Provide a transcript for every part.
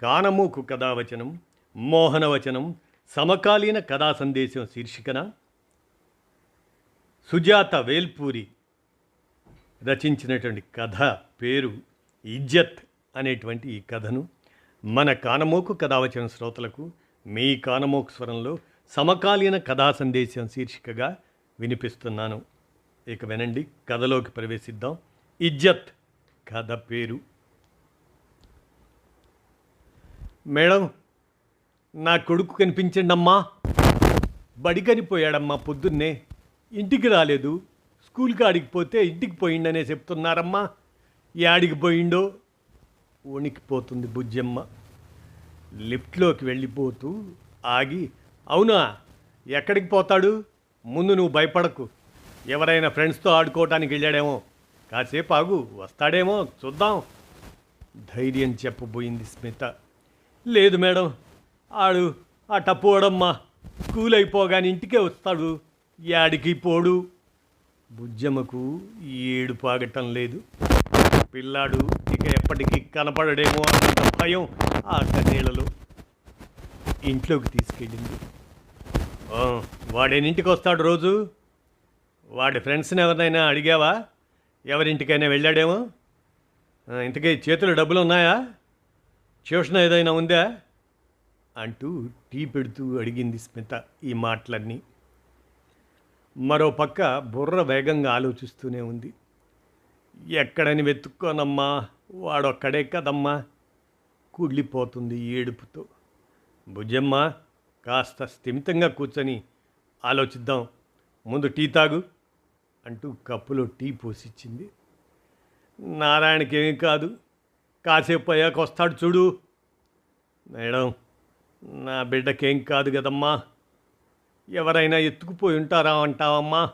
కానమూకు కథావచనం మోహనవచనం సమకాలీన కథా సందేశం శీర్షికన సుజాత వేల్పూరి రచించినటువంటి కథ పేరు ఇజ్జత్ అనేటువంటి ఈ కథను. మన కానమోకు కథావచన శ్రోతలకు మీ కానమోకు స్వరంలో సమకాలీన కథా సందేశం శీర్షికగా వినిపిస్తున్నాను. ఇక వినండి కథలోకి ప్రవేశిద్దాం. ఇజ్జత్ కథ పేరు మేడం నా కొడుకు కనిపించండమ్మా. బడి కనిపోయాడమ్మా పొద్దున్నే. ఇంటికి రాలేదు. స్కూల్కి ఆడికి పోతే ఇంటికి పోయిండనే చెప్తున్నారమ్మా. యాడికి పోయిండో? వణికిపోతుంది బుజ్జమ్మ. లిఫ్ట్లోకి వెళ్ళిపోతూ ఆగి అవునా ఎక్కడికి పోతాడు? ముందు నువ్వు భయపడకు. ఎవరైనా ఫ్రెండ్స్తో ఆడుకోవటానికి వెళ్ళాడేమో. కాసేపు ఆగు వస్తాడేమో చూద్దాం. ధైర్యం చెప్పబోయింది స్మిత. లేదు మేడం. ఆడు అట్ట పోడమ్మా స్కూల్ అయిపోగానే ఇంటికే వస్తాడు. యాడికి పోడు. బుజ్జమ్మకు ఏడు పాగటం లేదు. పిల్లాడు ఇక ఎప్పటికీ కనపడడేమో అంత భయం ఆ కన్నీళ్ళలో. ఇంట్లోకి తీసుకెళ్ళింది. వాడేనింటికి వస్తాడు రోజు? వాడి ఫ్రెండ్స్ని ఎవరినైనా అడిగావా? ఎవరింటికైనా వెళ్ళాడేమో? ఇంతకీ చేతులు డబ్బులు ఉన్నాయా ట్యూషన్ ఏదైనా ఉందా? అంటూ టీ పెడుతూ అడిగింది స్మిత ఈ మాటలన్నీ. మరో పక్క బుర్ర వేగంగా ఆలోచిస్తూనే ఉంది. ఎక్కడని వెతుక్కోనమ్మా వాడొక్కడే కదమ్మా కుళ్ళిపోతుంది ఏడుపుతో. భుజమ్మ కాస్త స్థిమితంగా కూర్చొని ఆలోచిద్దాం. ముందు టీ తాగు అంటూ కప్పులో టీ పోసిచ్చింది. నారాయణకేమీ కాదు కాసేపు అయ్యాక వస్తాడు చూడు. మేడం నా బిడ్డకేం కాదు కదమ్మా. ఎవరైనా ఎత్తుకుపోయి ఉంటారా అంటావమ్మా.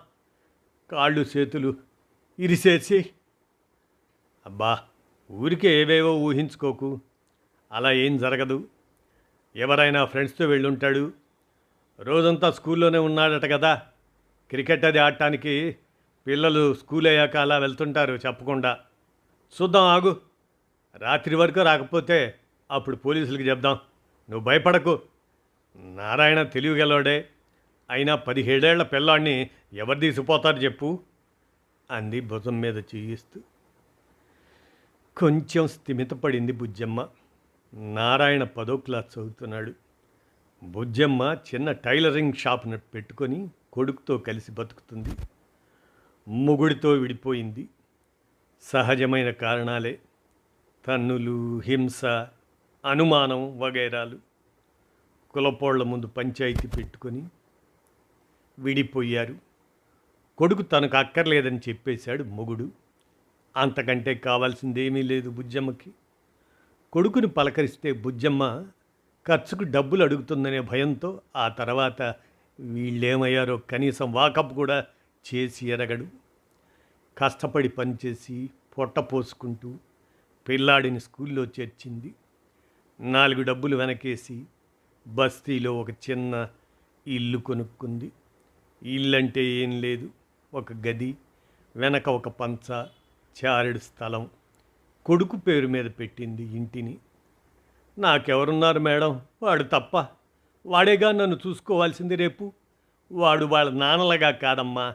కాళ్ళు చేతులు ఇరిసేసి. అబ్బా ఊరికే ఏవేవో ఊహించుకోకు. అలా ఏం జరగదు. ఎవరైనా ఫ్రెండ్స్తో వెళ్ళుంటాడు. రోజంతా స్కూల్లోనే ఉన్నాడట కదా. క్రికెట్ అది ఆడటానికి పిల్లలు స్కూల్ అయ్యాక అలా వెళ్తుంటారు చెప్పకుండా. చూద్దాం ఆగు. రాత్రి వరకు రాకపోతే అప్పుడు పోలీసులకు చెప్దాం. నువ్వు భయపడకు. నారాయణ తెలివిగలవాడే. అయినా పదిహేడేళ్ళ పిల్లాడిని ఎవరు తీసిపోతారు చెప్పు అంది భుజం మీద చేయిస్తూ. కొంచెం స్థిమితపడింది బుజ్జమ్మ. నారాయణ పదో క్లాస్ చదువుతున్నాడు. బుజ్జమ్మ చిన్న టైలరింగ్ షాప్ను పెట్టుకొని కొడుకుతో కలిసి బతుకుతుంది. మొగుడితో విడిపోయింది. సహజమైన కారణాలే. తన్నులు హింస అనుమానం వగైరాలు కులపోళ్ళ ముందు పంచాయతీ పెట్టుకొని విడిపోయారు. కొడుకు తనకు అక్కర్లేదని చెప్పేశాడు మొగుడు. అంతకంటే కావాల్సిందేమీ లేదు బుజ్జమ్మకి. కొడుకుని పలకరిస్తే బుజ్జమ్మ ఖర్చుకు డబ్బులు అడుగుతుందనే భయంతో ఆ తర్వాత వీళ్ళేమయ్యారో కనీసం వాకప్ కూడా చేసి ఎరగడు. కష్టపడి పనిచేసి పొట్ట పోసుకుంటూ పిల్లాడిని స్కూల్లో చేర్చింది. నాలుగు డబ్బులు వెనకేసి బస్తీలో ఒక చిన్న ఇల్లు కొనుక్కుంది. ఇల్లంటే ఏం లేదు. ఒక గది వెనక ఒక పంచ చారెడు స్థలం. కొడుకు పేరు మీద పెట్టింది ఇంటిని. నాకెవరున్నారు మేడం? వాడు తప్ప. వాడేగా నన్ను చూసుకోవాల్సింది రేపు? వాడు వాళ్ళ నాన్నలగా కాదమ్మా.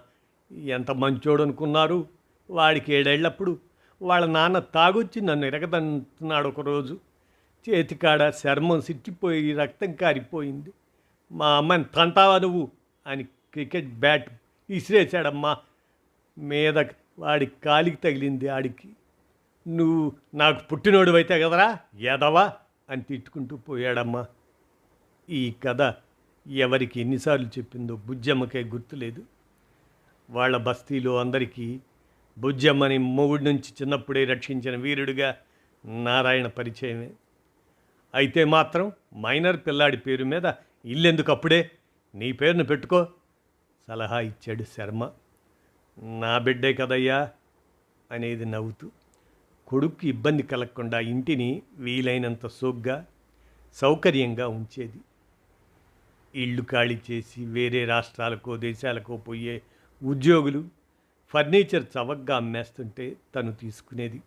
ఎంత మంచోడు అనుకున్నారు వాడికి ఏడేళ్ళప్పుడు వాళ్ళ నాన్న తాగొచ్చి నన్ను ఎరగదంటున్నాడు ఒకరోజు. చేతికాడ చర్మం సిట్టిపోయి రక్తం కారిపోయింది. మా అమ్మని తంటావా నువ్వు? అని క్రికెట్ బ్యాట్ ఇసిరేశాడమ్మా. మీద వాడి కాలికి తగిలింది ఆడికి. నువ్వు నాకు పుట్టినోడు అయితే కదరా? ఎదవా? అని తిట్టుకుంటూ పోయాడమ్మా. ఈ కథ ఎవరికి ఎన్నిసార్లు చెప్పిందో బుజ్జమ్మకే గుర్తులేదు. వాళ్ళ బస్తీలో అందరికీ బుజ్జమ్మని మొగుడి నుంచి చిన్నప్పుడే రక్షించిన వీరుడిగా నారాయణ పరిచయమే. అయితే మాత్రం మైనర్ పిల్లాడి పేరు మీద ఇల్లెందుకు అప్పుడే నీ పేరును పెట్టుకో. సలహా ఇచ్చాడు శర్మ. నా బిడ్డే కదయ్యా అనేది నవ్వుతూ కొడుక్కి ఇబ్బంది కలగకుండా ఇంటిని వీలైనంత సోగ్గా సౌకర్యంగా ఉంచేది. ఇళ్ళు ఖాళీ చేసి వేరే రాష్ట్రాలకో దేశాలకో పోయే ఉద్యోగులు ఫర్నిచర్ చవకగా అమ్మేస్తుంటే తను తీసుకునేది.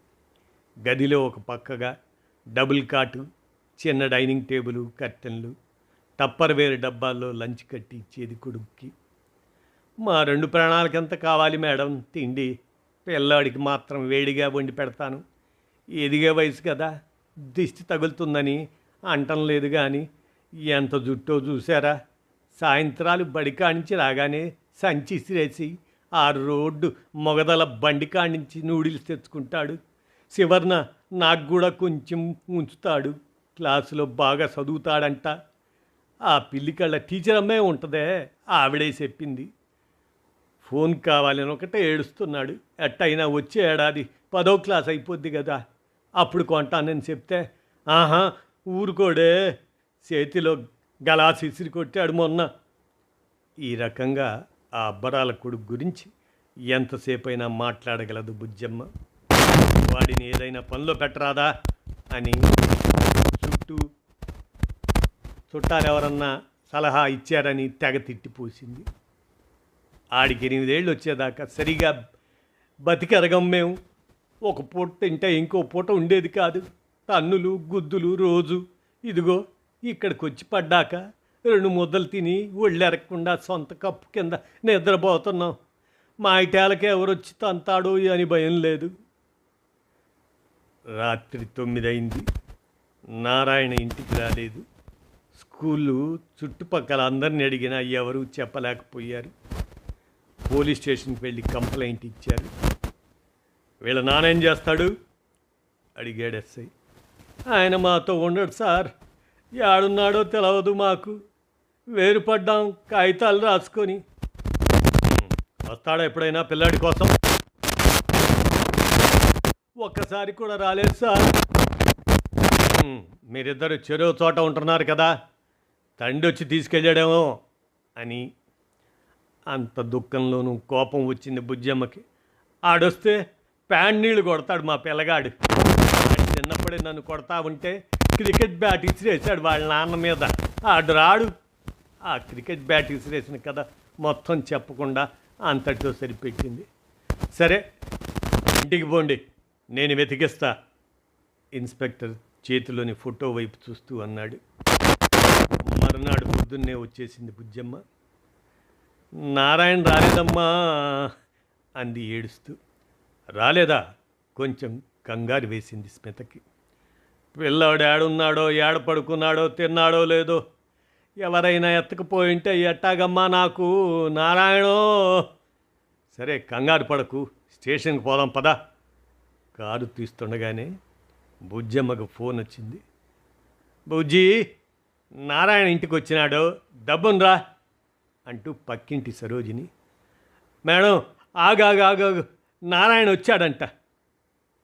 గదిలో ఒక పక్కగా డబుల్ కాటు చిన్న డైనింగ్ టేబుల్ కర్టెన్లు టప్పర్ వేరు డబ్బాల్లో లంచ్ కట్టి ఇచ్చేది కొడుక్కి. మా రెండు ప్రాణాలకి ఎంత కావాలి మేడం? తిండి. పిల్లాడికి మాత్రం వేడిగా వండి పెడతాను. ఎదిగే వయసు కదా. దిష్టి తగులుతుందని అంటం లేదు కానీ ఎంత జుట్టో చూసారా? సాయంత్రాలు బడికానించి రాగానే సంచి ఇసిరేసి ఆ రోడ్డు మొగదల బండి నుంచి నూడిల్స్ తెచ్చుకుంటాడు. చివరన నాకు కూడా కొంచెం ఉంచుతాడు. క్లాసులో బాగా చదువుతాడంట. ఆ పిల్లికళ్ళ టీచర్ అమ్మే ఉంటుందే ఆవిడే చెప్పింది. ఫోన్ కావాలని ఒకటే ఏడుస్తున్నాడు. ఎట్టయినా వచ్చే ఏడాది పదో క్లాస్ అయిపోద్ది కదా అప్పుడు కొంటానని చెప్తే ఆహా ఊరుకోడే. చేతిలో గలాస్ ఇసిరి కొట్టాడు మొన్న. ఈ రకంగా ఆ అబ్బరాల కొడుకు గురించి ఎంతసేపైనా మాట్లాడగలదు బుజ్జమ్మ. వాడిని ఏదైనా పనిలో పెట్టరాదా అని చుట్టూ చుట్టారెవరన్నా సలహా ఇచ్చారని తెగ తిట్టిపోసింది ఆడికి ఎనిమిదేళ్ళు వచ్చేదాకా సరిగా బతికెరగం మేము. ఒక పూట తింటే ఇంకో పూట ఉండేది కాదు. తన్నులు గుద్దులు రోజు. ఇదిగో ఇక్కడికి వచ్చి పడ్డాక రెండు ముద్దలు తిని ఒళ్ళెరగకుండా సొంత కప్పు కింద నిద్రపోతున్నాం. మా ఇటాలకి ఎవరొచ్చి తంతాడు అని భయం లేదు. రాత్రి తొమ్మిది అయింది నారాయణ ఇంటికి రాలేదు. స్కూళ్ళు చుట్టుపక్కల అందరిని అడిగినా ఎవరూ చెప్పలేకపోయారు. పోలీస్ స్టేషన్కి వెళ్ళి కంప్లైంట్ ఇచ్చారు. వీళ్ళ నానేం చేస్తాడు? అడిగాడు ఎస్ఐ. ఆయన మాతో ఉండడు సార్. ఏడున్నాడో తెలవదు మాకు. వేరుపడ్డాం కాగితాలు రాసుకొని. వస్తాడా ఎప్పుడైనా పిల్లాడి కోసం? ఒక్కసారి కూడా రాలేదు సార్. మీరిద్దరు చెరువు చోట ఉంటున్నారు కదా. తండ్రి వచ్చి తీసుకెళ్ళాడేమో అని. అంత దుఃఖంలోనూ కోపం వచ్చింది బుజ్జమ్మకి. ఆడొస్తే ప్యాన్ నీళ్ళు కొడతాడు మా పిల్లగాడు. చిన్నప్పుడే నన్ను కొడతా ఉంటే క్రికెట్ బ్యాట్ ఇసిరేసాడు వాళ్ళ నాన్న మీద. ఆడు రాడు. ఆ క్రికెట్ బ్యాట్ విసిరేసిన కథ మొత్తం చెప్పకుండా అంతటితో సరిపెట్టింది. సరే ఇంటికి పోండి నేను వెతికిస్తా ఇన్స్పెక్టర్ చేతిలోని ఫోటో వైపు చూస్తూ అన్నాడు. మరునాడు పొద్దున్నే వచ్చేసింది బుజ్జమ్మ. నారాయణ రాలేదమ్మా అంది ఏడుస్తూ. రాలేదా? కొంచెం కంగారు వేసింది స్మితకి. పిల్లాడు ఏడున్నాడో ఏడ పడుకున్నాడో తిన్నాడో లేదో ఎవరైనా ఎత్తకపోయింటే ఎట్టాగమ్మా నాకు? నారాయణో! సరే కంగారు పడకు. స్టేషన్కి పోదాం పదా. కారు తీస్తుండగానే బుజ్జమ్మకు ఫోన్ వచ్చింది. బుజ్జి నారాయణ ఇంటికి వచ్చినాడు. డబ్బునరా అంటూ పక్కింటి సరోజిని మేడం ఆగాగాగాగు నారాయణ వచ్చాడంట.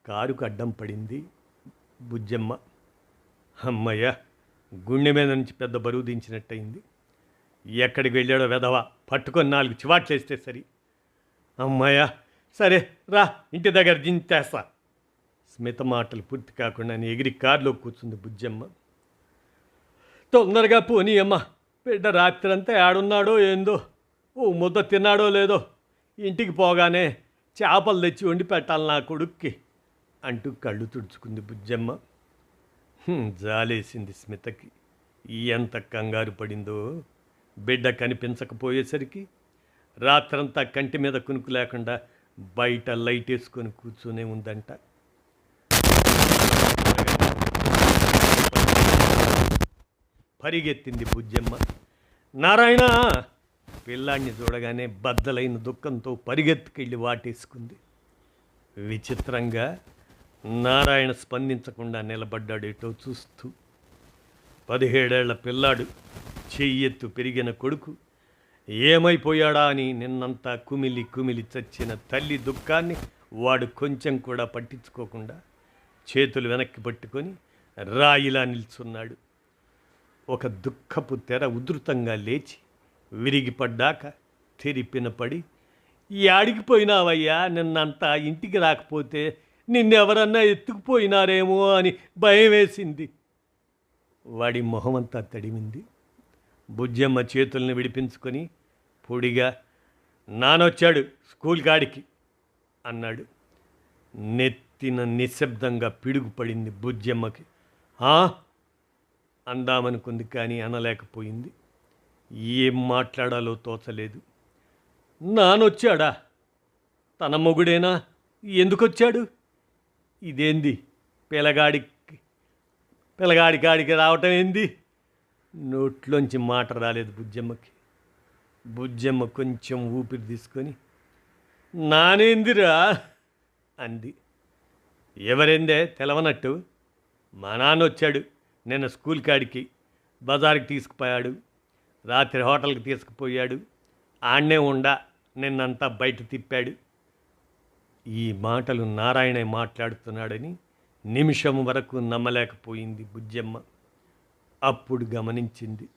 కారుకు అడ్డం పడింది బుజ్జమ్మ. అమ్మయ్య గుండె మీద నుంచి పెద్ద బరువు దించినట్టయింది. ఎక్కడికి వెళ్ళాడో వెధవ పట్టుకొని నాలుగు చివాట్లేస్తే సరి. అమ్మాయా సరే రా ఇంటి దగ్గర దించేస్తా. స్మిత మాటలు పూర్తి కాకుండా ఎగిరి కారులో కూర్చుంది బుజ్జమ్మ. తొందరగా పోనీ అమ్మ బిడ్డ రాత్రంతా ఆడున్నాడో ఏందో ఓ ముద్ద తిన్నాడో లేదో ఇంటికి పోగానే చేపలు తెచ్చి వండి పెట్టాలి నా కొడుక్కి అంటూ కళ్ళు తుడుచుకుంది బుజ్జమ్మ. హ్మ్, జాలేసింది స్మితకి. ఎంత కంగారు పడిందో. బిడ్డ కనిపించకపోయేసరికి రాత్రంతా కంటి మీద కునుకు లేకుండా బయట లైట్ వేసుకొని కూర్చొనే ఉందంట. పరిగెత్తింది బుజ్జమ్మ. నారాయణ! పిల్లాడిని చూడగానే బద్దలైన దుఃఖంతో పరిగెత్తుకెళ్ళి వాటేసుకుంది. విచిత్రంగా నారాయణ స్పందించకుండా నిలబడ్డాడేటో చూస్తూ. పదిహేడేళ్ళ పిల్లాడు చెయ్యెత్తు పెరిగిన కొడుకు ఏమైపోయాడా అని నిన్నంతా కుమిలి కుమిలి చచ్చిన తల్లి దుఃఖాన్ని వాడు కొంచెం కూడా పట్టించుకోకుండా చేతులు వెనక్కి పట్టుకొని రాయిలా నిల్చున్నాడు. ఒక దుఃఖపు తెర ఉధృతంగా లేచి విరిగిపడ్డాక తెరిపిన పడి యాడికి పోయినావయ్యా? నిన్నంతా ఇంటికి రాకపోతే నిన్నెవరన్నా ఎత్తుకుపోయినారేమో అని భయం వేసింది వాడి మొహమంతా తడిమింది. బుజ్జమ్మ చేతుల్ని విడిపించుకొని పొడిగా నానొచ్చాడు స్కూల్ కాడికి అన్నాడు. నెత్తిన నిశ్శబ్దంగా పిడుగుపడింది బుజ్జమ్మకి. "ఆ?" అందామనుకుంది కానీ అనలేకపోయింది. ఏం మాట్లాడాలో తోచలేదు. నానొచ్చాడా? తన మొగుడేనా? ఎందుకొచ్చాడు? ఇదేంది? పిల్లగాడి పిల్లగాడి కాడికి రావటం ఏంది? నోట్లోంచి మాట రాలేదు బుజ్జమ్మకి. బుజ్జమ్మ కొంచెం ఊపిరి తీసుకొని నానేందిరా? అంది. ఎవరైందే? తెలవనట్టు. మా నాన్న వచ్చాడు. నిన్న స్కూల్ కాడికి బజార్కి తీసుకుపోయాడు. రాత్రి హోటల్కి తీసుకుపోయాడు. ఆడనే ఉండా. నిన్నంతా బయట తిప్పాడు. ఈ మాటలు నారాయణ మాట్లాడుతున్నాడని నిమిషం వరకు నమ్మలేకపోయింది బుజ్జమ్మ. అప్పుడు గమనించింది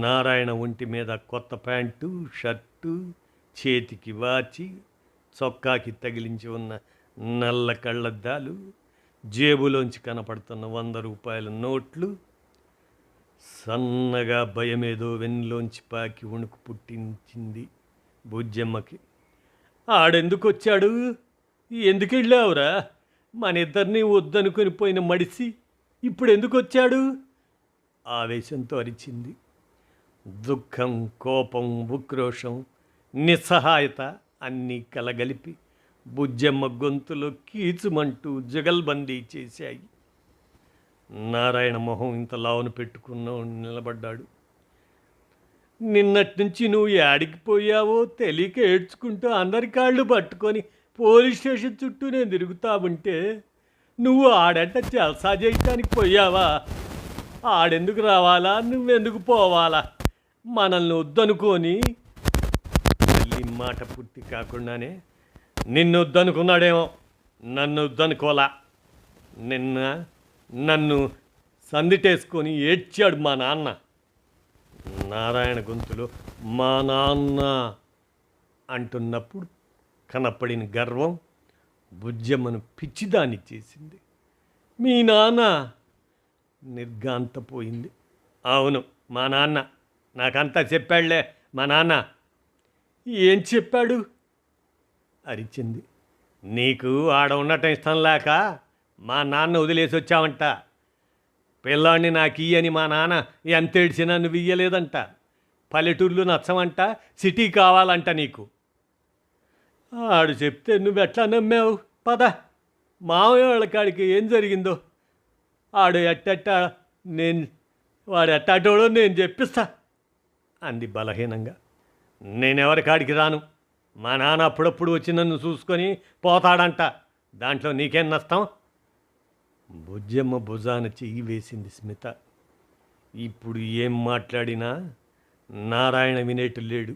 నారాయణ ఒంటి మీద కొత్త ప్యాంటు షర్టు చేతికి వాచి చొక్కాకి తగిలించి ఉన్న నల్ల కళ్ళద్దాలు జేబులోంచి కనపడుతున్న వంద రూపాయల నోట్లు సన్నగా భయమేదో వెన్నులోంచి పాకి వణుకు పుట్టించింది బుజ్జమ్మకి. ఆడెందుకు వచ్చాడు ఎందుకు వెళ్ళావురా మన ఇద్దరిని వద్దనుకొని పోయిన మడిసి ఇప్పుడు ఎందుకు వచ్చాడు ఆవేశంతో అరిచింది. దుఃఖం కోపం ఉక్రోషం నిస్సహాయత అన్నీ కలగలిపి బుజ్జమ్మ గొంతులో కీచుమంటూ జగల్బందీ చేశాయి. నారాయణ మొహం ఇంత లావును పెట్టుకున్న నిలబడ్డాడు. నిన్నటి నుంచి నువ్వు యాడికి పోయావో తెలియక ఏడ్చుకుంటూ అందరి కాళ్ళు పట్టుకొని పోలీస్ స్టేషన్ చుట్టూ నేను తిరుగుతా ఉంటే నువ్వు ఆడంట జల్సా చేయటానికి పోయావా? ఆడెందుకు రావాలా? నువ్వెందుకు పోవాలా? మనల్ని వద్దనుకొని మళ్ళీ మాట పూర్తి కాకుండానే నిన్ను వద్దనుకున్నాడేమో. నన్ను వద్దనుకోలా. నిన్న నన్ను సందిటేసుకొని ఏడ్చాడు మా నాన్న. నారాయణ గొంతులో మా నాన్న అంటున్నప్పుడు కనపడిన గర్వం బుజ్జమ్మను పిచ్చిదాన్ని చేసింది. మీ నాన్న నిర్గాంతపోయింది అవును మా నాన్న. నాకంతా చెప్పాడులే మా నాన్న. ఏం చెప్పాడు? అరిచింది. నీకు ఆడ ఉండటం ఇష్టం లేక మా నాన్న వదిలేసి వచ్చావంట పిల్లాడిని నాకు ఇయ్యని మా నాన్న ఎంత ఏడ్చినా నువ్వు ఇయ్యలేదంట. పల్లెటూర్లు నచ్చమంట సిటీ కావాలంట నీకు. ఆడు చెప్తే నువ్వు ఎట్లా నమ్మావు? పద. మామయ్య వాళ్ళ కాడికి ఏం జరిగిందో? ఆడు ఎట్టెట్ట నేను వాడు ఎట్టాటోడో నేను చెప్పిస్తా. అంది బలహీనంగా. నేనెవరి కాడికి రాను? మా నాన్న అప్పుడప్పుడు వచ్చి నన్ను చూసుకొని పోతాడంట. దాంట్లో నీకేం నష్టం? బుజ్జమ్మ భుజాన చెయ్యి వేసింది స్మిత. ఇప్పుడు ఏం మాట్లాడినా నారాయణ వినేటు లేడు.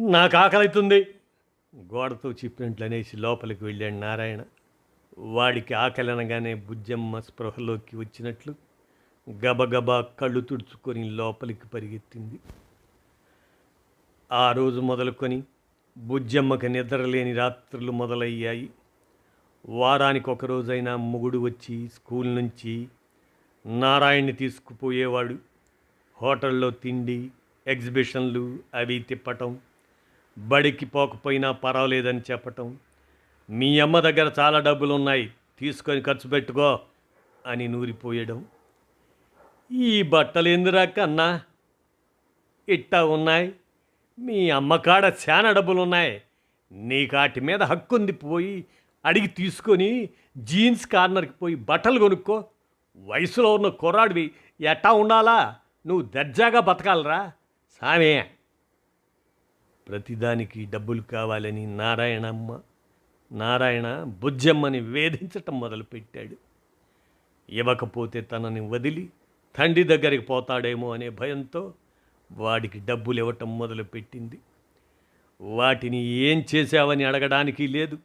నాకు ఆకలితుంది గోడతో చెప్పినట్లు అనేసి లోపలికి వెళ్ళాడు నారాయణ. వాడికి ఆకలి అనగానే బుజ్జమ్మ స్పృహలోకి వచ్చినట్లు గబగబా కళ్ళు తుడుచుకొని లోపలికి పరిగెత్తింది. ఆ రోజు మొదలుకొని బుజ్జమ్మకి నిద్రలేని రాత్రులు మొదలయ్యాయి. వారానికి ఒకరోజైనా మొగుడు వచ్చి స్కూల్ నుంచి నారాయణ్ని తీసుకుపోయేవాడు. హోటల్లో తిండి ఎగ్జిబిషన్లు అవి తిప్పటం బడికి పోకపోయినా పర్వాలేదని చెప్పటం మీ అమ్మ దగ్గర చాలా డబ్బులు ఉన్నాయి తీసుకొని ఖర్చు పెట్టుకో అని నూరిపోయడం. ఈ బట్టలు ఎందురా కన్నా? ఇట్టా ఉన్నాయి? మీ అమ్మకాడ చాలా డబ్బులు ఉన్నాయి నీకాటి మీద హక్కుంది పోయి అడిగి తీసుకొని జీన్స్ కార్నర్కి పోయి బట్టలు కొనుక్కో. వయసులో ఉన్న కుర్రాడివి ఎట్టా ఉండాలా? నువ్వు దర్జాగా బతకాలరా. సామే. ప్రతిదానికి డబ్బులు కావాలని నారాయణమ్మ నారాయణ బుజ్జమ్మని వేధించటం మొదలుపెట్టాడు. ఇవ్వకపోతే తనని వదిలి తండ్రి దగ్గరికి పోతాడేమో అనే భయంతో వాడికి డబ్బులు ఇవ్వటం మొదలుపెట్టింది. వాటిని ఏం చేశావని అడగడానికి లేదు.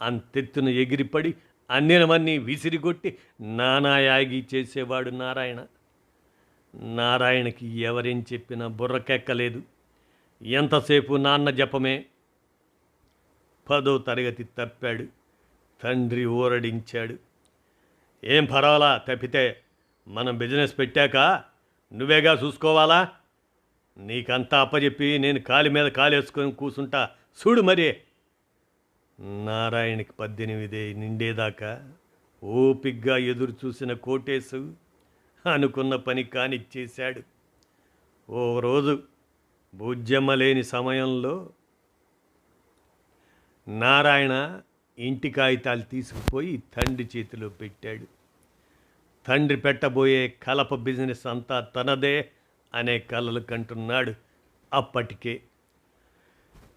అంతెత్తున ఎగిరిపడి అందినవన్నీ విసిరిగొట్టి నానాయాగి చేసేవాడు నారాయణ. నారాయణకి ఎవరేం చెప్పినా బుర్రకెక్కలేదు. ఎంతసేపు నాన్న జపమే? పదో తరగతి తప్పాడు. తండ్రి ఊరడించాడు. ఏం పర్వాలా తప్పితే మనం బిజినెస్ పెట్టాక నువ్వేగా చూసుకోవాలా? నీకంతా అప్పచెప్పి నేను కాలి మీద కాలేసుకొని కూసుంటా. చూడు మరి నారాయణకి పద్దెనిమిది నిండేదాకా ఓపిగ్గా ఎదురు చూసిన కోటేశు అనుకున్న పని కానిచ్చేశాడు. ఓ రోజు భుజ్యమ్మ లేని సమయంలో నారాయణ ఇంటి కాగితాలు తీసుకుపోయి తండ్రి చేతిలో పెట్టాడు. తండ్రి పెట్టబోయే కలప బిజినెస్ అంతా తనదే అనే కలలు కంటున్నాడు. అప్పటికే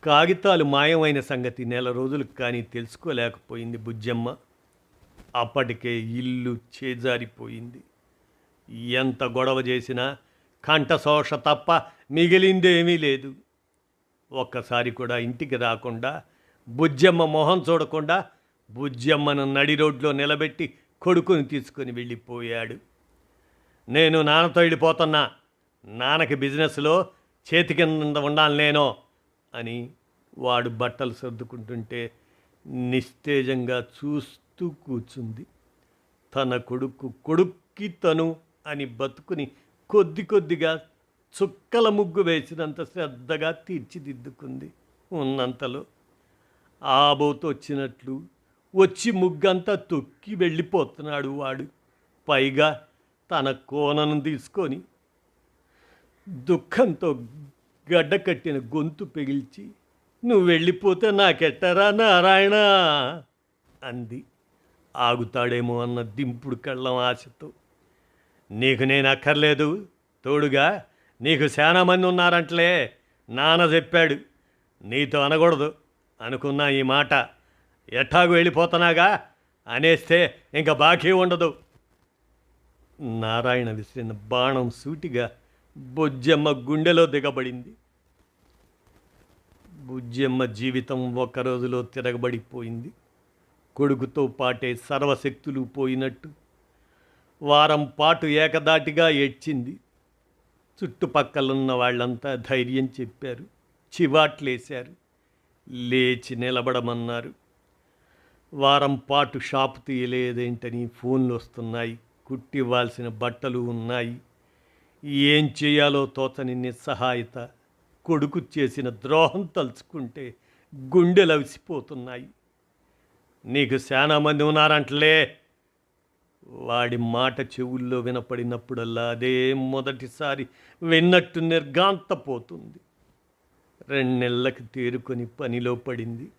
కాగితాలు మాయమైన సంగతి నెల రోజులకు కానీ తెలుసుకోలేకపోయింది బుజ్జమ్మ. అప్పటికే ఇల్లు చేజారిపోయింది. ఎంత గొడవ చేసినా కంఠశోష తప్ప మిగిలిందేమీ లేదు. ఒక్కసారి కూడా ఇంటికి రాకుండా బుజ్జమ్మ మొహం చూడకుండా బుజ్జమ్మను నడి రోడ్లో నిలబెట్టి కొడుకుని తీసుకొని వెళ్ళిపోయాడు. నేను నాన్నతో వెళ్ళిపోతున్నా. నాన్నకి బిజినెస్లో చేతి కింద ఉండాలి నేను. అని వాడు బట్టలు సర్దుకుంటుంటే నిస్తేజంగా చూస్తూ కూర్చుంది తన కొడుకు కొడుక్కి తను అని బతుకుని కొద్ది కొద్దిగా చుక్కల ముగ్గు వేసినంత శ్రద్ధగా తీర్చిదిద్దుకుంది ఉన్నంతలో. ఆబోతో వచ్చినట్లు వచ్చి ముగ్గంతా తొక్కి వెళ్ళిపోతున్నాడు వాడు. పైగా తన కోనను తీసుకొని దుఃఖంతో గడ్డ కట్టిన గొంతు పెగిల్చి నువ్వు వెళ్ళిపోతే నాకెట్టరా నారాయణ? అంది. ఆగుతాడేమో అన్న దింపుడు కళ్ళం ఆశతో. నీకు నేను అక్కర్లేదు తోడుగా. నీకు చాలా మంది ఉన్నారంటలే నాన్న చెప్పాడు. నీతో అనకూడదు అనుకున్నా ఈ మాట. ఎట్టాగు వెళ్ళిపోతున్నాగా అనేస్తే ఇంకా బాకీ ఉండదు. నారాయణ విసిరిన బాణం సూటిగా బొజ్జమ్మ గుండెలో దిగబడింది. బుజ్జమ్మ జీవితం ఒక రోజులో తిరగబడిపోయింది. కొడుకుతో పాటే సర్వశక్తులు పోయినట్టు. వారం పాటు ఏకదాటిగా ఏడ్చింది. చుట్టుపక్కలున్న వాళ్ళంతా ధైర్యం చెప్పారు. చివాట్లేశారు. లేచి నిలబడమన్నారు. వారం పాటు షాపు తీయలేదేంటని ఫోన్లు వస్తున్నాయి. కుట్టివ్వాల్సిన బట్టలు ఉన్నాయి. ఏం చేయాలో తోచని నిస్సహాయత. కొడుకు చేసిన ద్రోహం తలుచుకుంటే గుండెలు అవిసిపోతున్నాయి. నీకు చాలా మంది ఉన్నారంటలే. వాడి మాట చెవుల్లో వినపడినప్పుడల్లా అదే మొదటిసారి విన్నట్టు నిర్గాంతపోతుంది రెండు నెలలకు తేరుకొని పనిలో పడింది.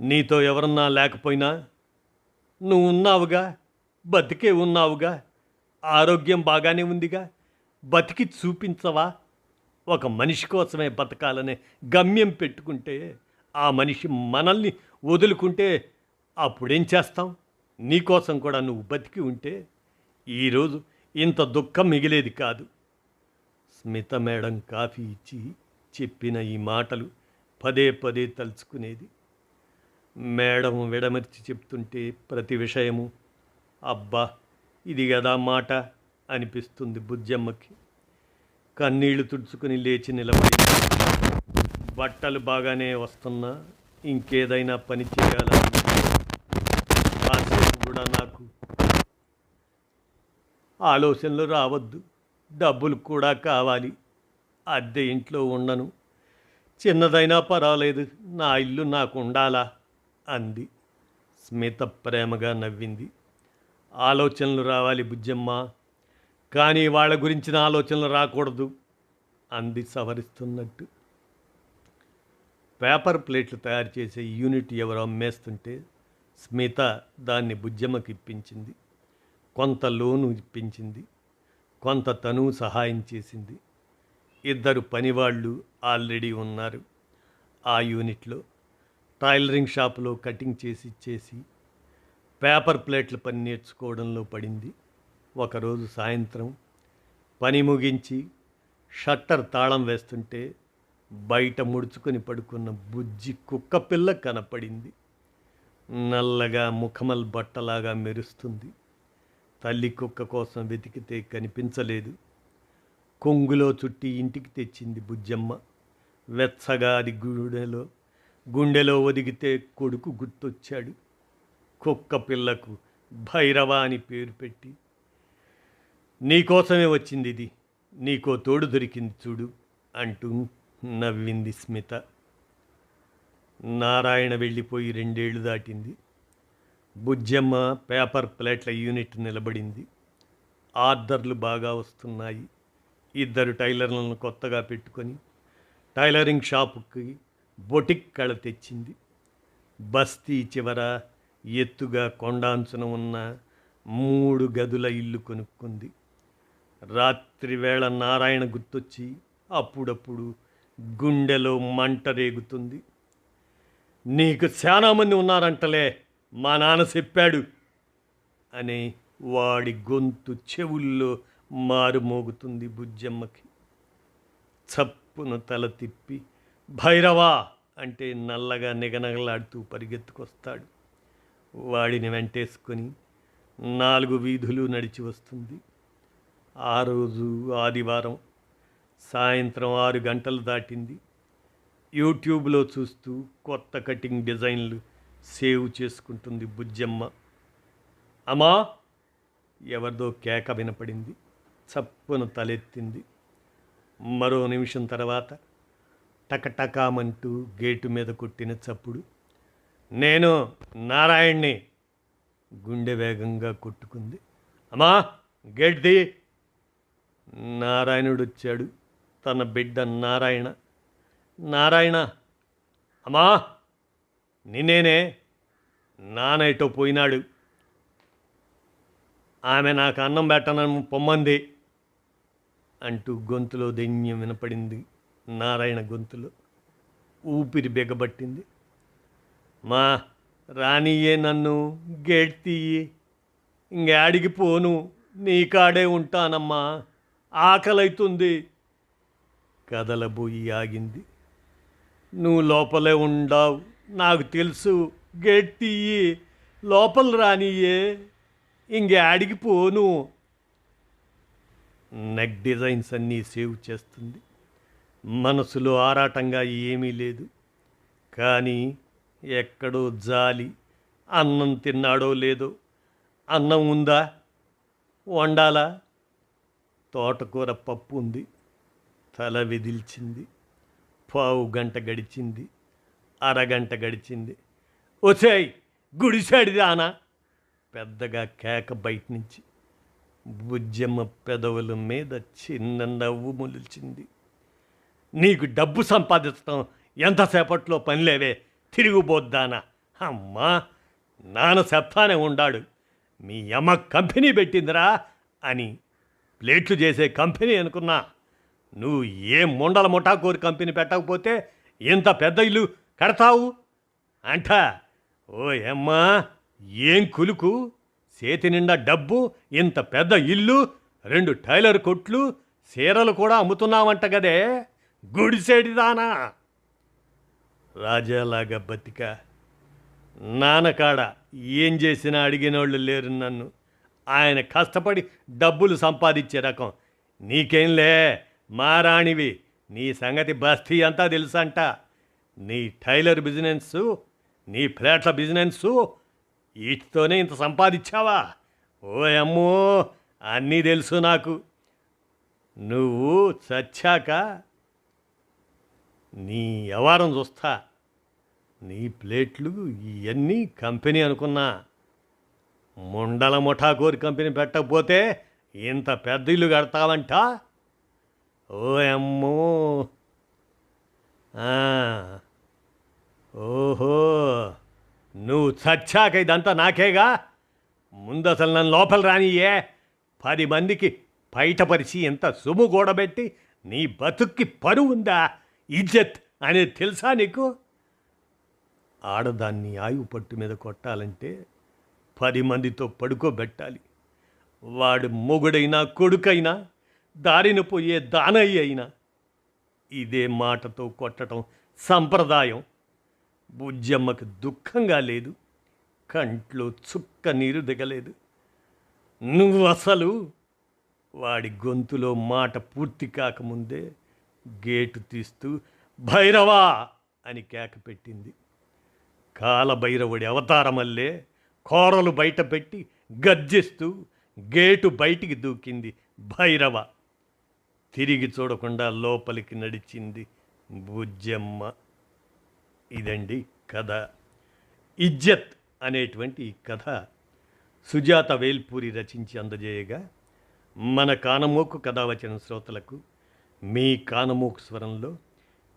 నీతో ఎవరన్నా లేకపోయినా నువ్వు ఉన్నావుగా బతికే ఉన్నావుగా ఆరోగ్యం బాగానే ఉందిగా బతికి చూపించవా? ఒక మనిషి కోసమే బతకాలనే గమ్యం పెట్టుకుంటే ఆ మనిషి మనల్ని వదులుకుంటే అప్పుడేం చేస్తాం? నీకోసం కూడా నువ్వు బతికి ఉంటే ఈరోజు ఇంత దుఃఖం మిగిలేది కాదు. స్మిత మేడం కాఫీ ఇచ్చి చెప్పిన ఈ మాటలు పదే పదే తలుచుకునేది. మేడం విడమర్చి చెప్తుంటే ప్రతి విషయము అబ్బా ఇది కదా మాట అనిపిస్తుంది బుజ్జమ్మకి. కన్నీళ్ళు తుడుచుకుని లేచి నిలబడి బట్టలు బాగానే వస్తున్నా ఇంకేదైనా పని చేయాలని కాసేపు కూడా నాకు ఆలోచనలు రావద్దు. డబ్బులు కూడా కావాలి. అద్దె ఇంట్లో ఉండను. చిన్నదైనా పర్వాలేదు. నా ఇల్లు నాకు ఉండాలా? అంది. స్మిత ప్రేమగా నవ్వింది. ఆలోచనలు రావాలి బుజ్జమ్మ. కానీ వాళ్ళ గురించిన ఆలోచనలు రాకూడదు అంది సవరిస్తున్నట్టు. పేపర్ ప్లేట్లు తయారు చేసే యూనిట్ ఎవరు అమ్మేస్తుంటే స్మిత దాన్ని బుజ్జమ్మకి ఇప్పించింది కొంత లోను ఇప్పించింది. కొంత తను సహాయం చేసింది. ఇద్దరు పనివాళ్ళు ఆల్రెడీ ఉన్నారు. ఆ యూనిట్లో టైలరింగ్ షాపులో కటింగ్ చేసి ఇచ్చేసి పేపర్ ప్లేట్ల పని నేర్చుకోవడంలో పడింది. ఒకరోజు సాయంత్రం పని ముగించి షట్టర్ తాళం వేస్తుంటే బయట ముడుచుకొని పడుకున్న బుజ్జి కుక్క పిల్ల కనపడింది. నల్లగా ముఖమల్ బట్టలాగా మెరుస్తుంది. తల్లి కుక్క కోసం వెతికితే కనిపించలేదు. కొంగులో చుట్టి ఇంటికి తెచ్చింది బుజ్జమ్మ. వెచ్చగా అది గుడెలో గుండెలో ఒదిగితే కొడుకు గుర్తొచ్చాడు. కుక్క పిల్లకు భైరవ అని పేరు పెట్టి నీకోసమే వచ్చింది ఇది. నీకో తోడు దొరికింది చూడు అంటూ నవ్వింది స్మిత. నారాయణ వెళ్ళిపోయి రెండేళ్ళు దాటింది. బుజ్జమ్మ పేపర్ ప్లేట్ల యూనిట్ నిలబడింది. ఆర్డర్లు బాగా వస్తున్నాయి. ఇద్దరు టైలర్లను కొత్తగా పెట్టుకొని టైలరింగ్ షాపుకి బొటిక్ కళ తెచ్చింది. బస్తీ చివర ఎత్తుగా కొండాంచున ఉన్న మూడు గదుల ఇల్లు కొనుక్కుంది. రాత్రివేళ నారాయణ గుర్తొచ్చి అప్పుడప్పుడు గుండెలో మంట రేగుతుంది. నీకు చాలా మంది ఉన్నారంటలే మా నాన్న చెప్పాడు అని వాడి గొంతు చెవుల్లో మారుమోగుతుంది బుజ్జమ్మకి. చప్పున తల తిప్పి భైరవా అంటే నల్లగా నిగనగలాడుతూ పరిగెత్తుకొస్తాడు. వాడిని వెంటేసుకొని నాలుగు వీధులు నడిచి వస్తుంది. ఆ రోజు ఆదివారం సాయంత్రం ఆరు గంటలు దాటింది. యూట్యూబ్లో చూస్తూ కొత్త కటింగ్ డిజైన్లు సేవ్ చేసుకుంటుంది బుజ్జమ్మ. అమ్మా! ఎవరిదో కేక వినపడింది. చప్పున తలెత్తింది. మరో నిమిషం తర్వాత టకటకామంటూ గేటు మీద కొట్టిన చప్పుడు నేను నారాయణ్ణి గుండె వేగంగా కొట్టుకుంది. అమ్మా! గేట్ ది నారాయణుడు వచ్చాడు తన బిడ్డ నారాయణ. నారాయణ అమ్మా! నిన్నేనే నానైటో పోయినాడు. ఆమె నాకు అన్నం పెట్టనని పొమ్మంది అంటూ గొంతులో దెన్యం వినపడింది నారాయణ గొంతులో. ఊపిరి బిగబట్టింది. మా రానియే నన్ను గేట్ తీయి ఇంగాడికి పోను. నీ కాడే ఉంటానమ్మా. ఆకలైతుంది. కదలబోయి ఆగింది. నువ్వు లోపలే ఉండావు. నాకు తెలుసు. గేట్ తీయి లోపల రానియే ఇంగాడికి పోను. నెక్ డిజైన్స్ అన్నీ సేవ్ చేస్తుంది. మనసులో ఆరాటంగా ఏమీ లేదు. కానీ ఎక్కడో జాలి. అన్నం తిన్నాడో లేదో. అన్నం ఉందా? వండాలా? తోటకూర పప్పు ఉంది. తల విదిల్చింది. పావు గంట గడిచింది. అరగంట గడిచింది. వచ్చాయి గుడిసాడిదానా పెద్దగా కేక బయట నుంచి. బుజ్జమ్మ పెదవుల మీద చిన్న నవ్వు మొలిచింది. నీకు డబ్బు సంపాదించడం ఎంతసేపట్లో పనిలేవే తిరిగిపోద్దానా? అమ్మా నాన్న చెప్తానే ఉండాడు. మీ అమ్మ కంపెనీ పెట్టిందిరా అని ప్లేట్లు చేసే కంపెనీ అనుకున్నా. నువ్వు ఏ ముండల ముఠాకూరు కంపెనీ పెట్టకపోతే ఇంత పెద్ద ఇల్లు కడతావు? అంట. ఓ ఏం కులుకు? చేతి నిండా డబ్బు ఇంత పెద్ద ఇల్లు రెండు టైలర్ కొట్లు చీరలు కూడా అమ్ముతున్నావంట గదే. గుడిసేటిదానా రాజాలాగా బతిక. నాన్నకాడ ఏం చేసినా అడిగినోళ్ళు లేరు నన్ను. ఆయన కష్టపడి డబ్బులు సంపాదించే రకం. నీకేంలే మారాణివి నీ సంగతి బస్తీ అంతా తెలుసంట. నీ టైలర్ బిజినెస్ నీ ఫ్లాట్ల బిజినెస్ వీటితోనే ఇంత సంపాదించావా? ఓ అమ్మో అన్నీ తెలుసు నాకు. నువ్వు చచ్చాక నీ వ్యవహారం చూస్తా. నీ ప్లేట్లు ఇవన్నీ కంపెనీ అనుకున్నా. ముండల ముఠా కోరి కంపెనీ పెట్టకపోతే ఇంత పెద్ద ఇల్లు కడతావంట? ఓ అమ్మో ఓహో. నువ్వు చచ్చాక ఇదంతా నాకేగా? ముందు అసలు నన్ను లోపల రానియే పది మందికి బయటపరిచి ఎంత సొమ్ము కూడబెట్టి నీ బతుక్కి పరువు ఉందా ఇజ్జత్ అనేది తెలుసా నీకు? ఆడదాన్ని ఆయువు పట్టు మీద కొట్టాలంటే పది మందితో పడుకోబెట్టాలి. వాడు మొగుడైనా కొడుకైనా దారిన పోయే దానయ్య అయినా ఇదే మాటతో కొట్టడం సంప్రదాయం. బుజ్జమ్మకు దుఃఖంగా లేదు కంట్లో చుక్క నీరు దిగలేదు. నువ్వు అసలు? వాడి గొంతులో మాట పూర్తి కాకముందే గేటు తీస్తూ భైరవా అని కేక పెట్టింది. కాలభైరవుడి అవతారమల్లే కోరలు బయటపెట్టి గర్జిస్తూ గేటు బయటికి దూకింది భైరవ. తిరిగి చూడకుండా లోపలికి నడిచింది బుజ్జమ్మ. ఇదండి కథ. ఇజ్జత్ అనేటువంటి ఈ కథ సుజాత వేల్పూరి రచించి అందజేయగా మన కానమోకు కథావచనం శ్రోతలకు మీ కానమోకు స్వరంలో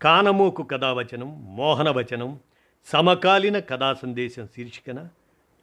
కానమోకు కథావచనం మోహనవచనం సమకాలీన కథా సందేశం శీర్షికన